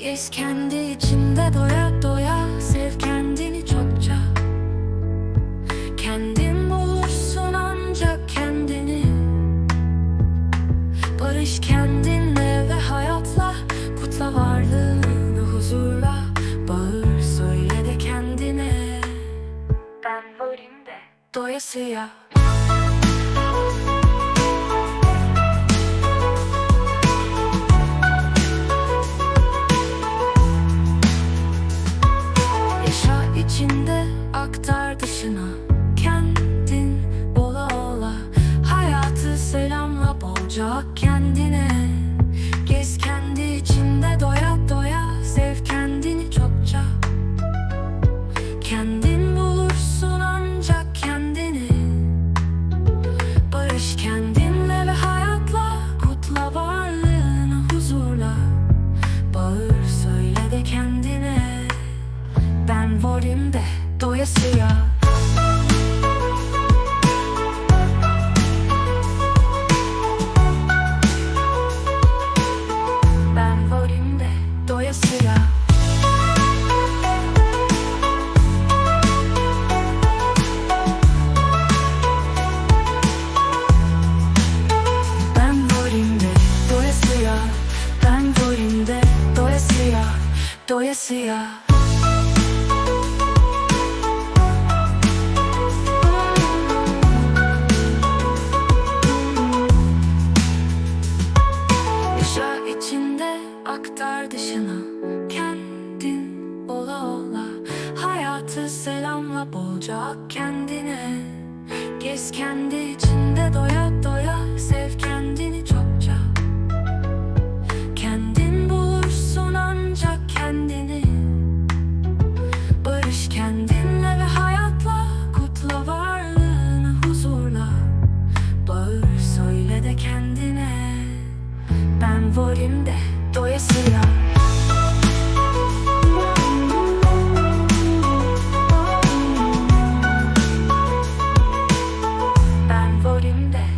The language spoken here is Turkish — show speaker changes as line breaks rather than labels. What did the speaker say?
Gez kendi içinde doya doya Sev kendini çokça. Kendin bulursun ancak kendini. Barış kendinle ve hayatla Kutla varlığını huzurla. Bağır söyle de kendine. Ben varım de. Doyasıya. Kendin bulursun ancak kendini. Barış kendinle ve hayatla Kutla huzurla. Bağır söyle kendine. Ben varım de doyasıya Doyasıya. Yaşa içinde aktar dışına Kendin ola ola. Hayatı selamla bolca kendine. Gez kendi içinde doya Sen volümde doyasıya. Ben volümde